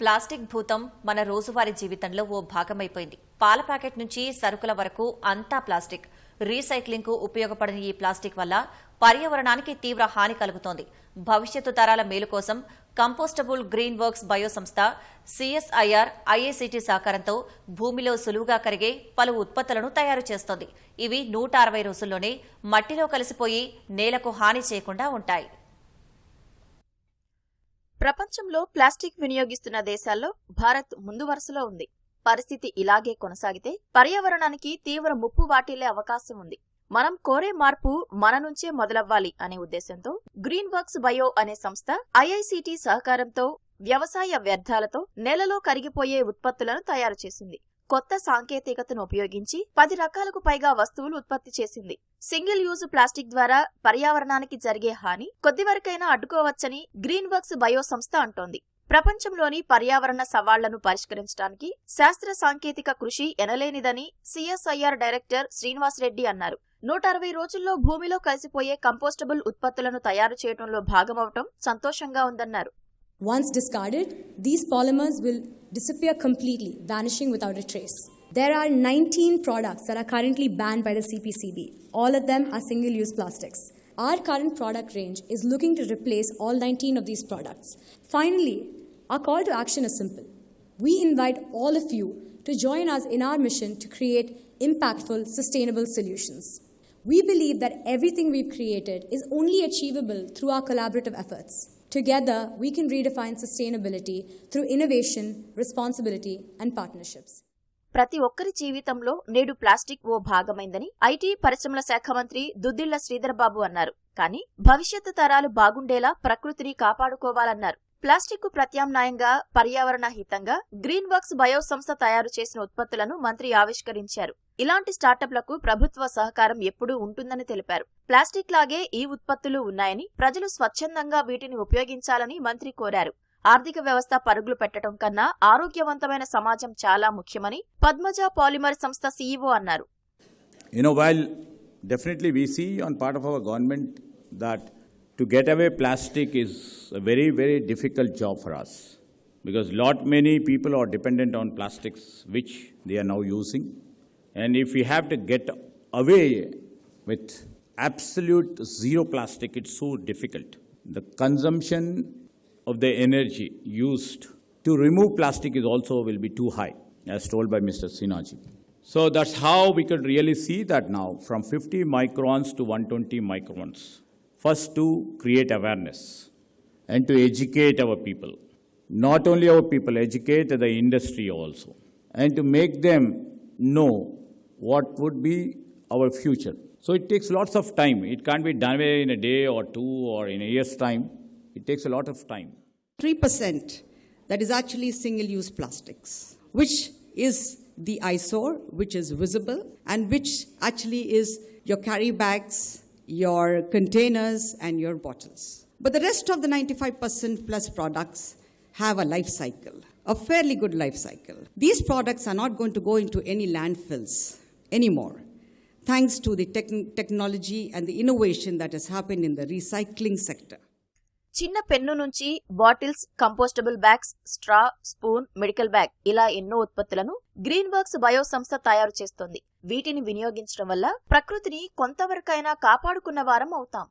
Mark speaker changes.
Speaker 1: Plastic భూతం మన రోజువారీ జీవితంలో ఓ భాగమైపోయింది. పాల ప్యాకెట్ నుంచి సరుకుల వరకు అంతా ప్లాస్టిక్. రీసైక్లింగ్కు ఉపయోగపడని ఈ ప్లాస్టిక్ వల్ల పర్యావరణానికి తీవ్ర హాని కలుగుతోంది. భవిష్యత్తు తరాల మేలు కోసం కంపోస్టబుల్ గ్రీన్ వర్క్స్ బయో సంస్థ సిఎస్ఐఆర్ ఐఐసిటి సహకారంతో భూమిలో సులువుగా కరిగే పలు ఉత్పత్తులను తయారు చేస్తోంది. ఇవి నూట అరవై రోజుల్లోనే మట్టిలో కలిసిపోయి నేలకు హాని చేయకుండా ఉంటాయి.
Speaker 2: ప్రపంచంలో ప్లాస్టిక్ వినియోగిస్తున్న దేశాల్లో భారత్ ముందు వరుసలో ఉంది. పరిస్థితి ఇలాగే కొనసాగితే పర్యావరణానికి తీవ్ర ముప్పు వాటిల్లే అవకాశం ఉంది. మనం కోరే మార్పు మన నుంచే మొదలవ్వాలి అనే ఉద్దేశంతో గ్రీన్ వర్క్స్ బయో అనే సంస్థ ఐఐసిటి సహకారంతో వ్యవసాయ వ్యర్థాలతో నేలలో కరిగిపోయే ఉత్పత్తులను తయారు చేసింది. కొత్త సాంకేతికతను ఉపయోగించి పది రకాలకు పైగా వస్తువులు ఉత్పత్తి చేసింది. సింగిల్ యూజ్ ప్లాస్టిక్ ద్వారా పర్యావరణానికి జరిగే హాని కొద్దివరకైనా అడ్డుకోవచ్చని గ్రీన్ వర్క్స్ బయో సంస్థ అంటోంది. ప్రపంచంలోని పర్యావరణ సవాళ్ళను పరిష్కరించడానికి శాస్త్ర సాంకేతిక కృషి ఎనలేనిదని సిఎస్ఐఆర్ డైరెక్టర్ శ్రీనివాస్ రెడ్డి అన్నారు. నూట అరవై రోజుల్లో భూమిలో కలిసిపోయే కంపోస్టబుల్ ఉత్పత్తులను తయారు చేయడంలో భాగమవటం సంతోషంగా ఉందన్నారు.
Speaker 3: Once discarded, these polymers will disappear completely, vanishing without a trace. There are 19 products that are currently banned by the CPCB. All of them are single use plastics. Our current product range is looking to replace all 19 of these products. Finally, our call to action is simple. We invite all of you to join us in our mission to create impactful, sustainable solutions. We believe that everything we've created is only achievable through our collaborative efforts. Together, we can redefine sustainability through innovation, responsibility, and partnerships.
Speaker 2: ప్రతి ఒక్కరి జీవితంలో నేడు plastic oh భాగమైందని IT పరిశ్రమల శాఖ మంత్రి దుద్దిళ్ళ శ్రీధర్ బాబు అన్నారు కానీ భవిష్యత్తు తరాలు బాగుండేలా ప్రకృతిని కాపాడుకోవాలన్నారు ప్లాస్టిక్కు ప్రత్యామ్నాయంగా పర్యావరణ హితంగా గ్రీన్ వర్క్స్ బయో సంస్థ తయారు చేసిన ఉత్పత్తులను మంత్రి ఆవిష్కరించారు. ఇలాంటి స్టార్టప్లకు ప్రభుత్వ సహకారం ఎప్పుడూ ఉంటుందని తెలిపారు. ప్లాస్టిక్ లాగే ఈ ఉత్పత్తులు ఉన్నాయని ప్రజలు స్వచ్ఛందంగా వీటిని ఉపయోగించాలని మంత్రి కోరారు. ఆర్థిక వ్యవస్థ పరుగులు పెట్టడం కన్నా ఆరోగ్యవంతమైన సమాజం చాలా ముఖ్యమని పద్మజ పాలిమర్ సంస్థ సీఈఓ అన్నారు.
Speaker 4: You know, while definitely we see on part of our government that to get away plastic is a very, very difficult job for us because lot many people are dependent on plastics which they are now using. And if we have to get away with absolute zero plastic, it's so difficult. The consumption of the energy used to remove plastic is also will be too high, as told by Mr. Sinaji. So that's how we could really see that now from 50 microns to 120 microns. First, to create awareness and to educate our people. Not only our people, educate the industry also. And to make them know what would be our future. So it takes lots of time. It can't be done in a day or two or in a year's time. It takes a lot of time.
Speaker 5: 3% that is actually single use plastics, which is the eyesore, which is visible, and which actually is your carry bags, your containers, and your bottles. But the rest of the 95% plus products have a life cycle, a fairly good life cycle. These products are not going to go into any landfills anymore, thanks to the techn- technology and the innovation that has happened in the recycling sector.
Speaker 2: చిన్న pen నుంచి bottles compostable bags straw spoon medical bag ఇలా ఎన్నో ఉత్పత్తులను green works bio సంస్థ తయారు చేస్తోంది. వీటిని వినియోగించడం వల్ల ప్రకృతిని కొంతవరకైనా కాపాడుకున్న వారం అవుతాం.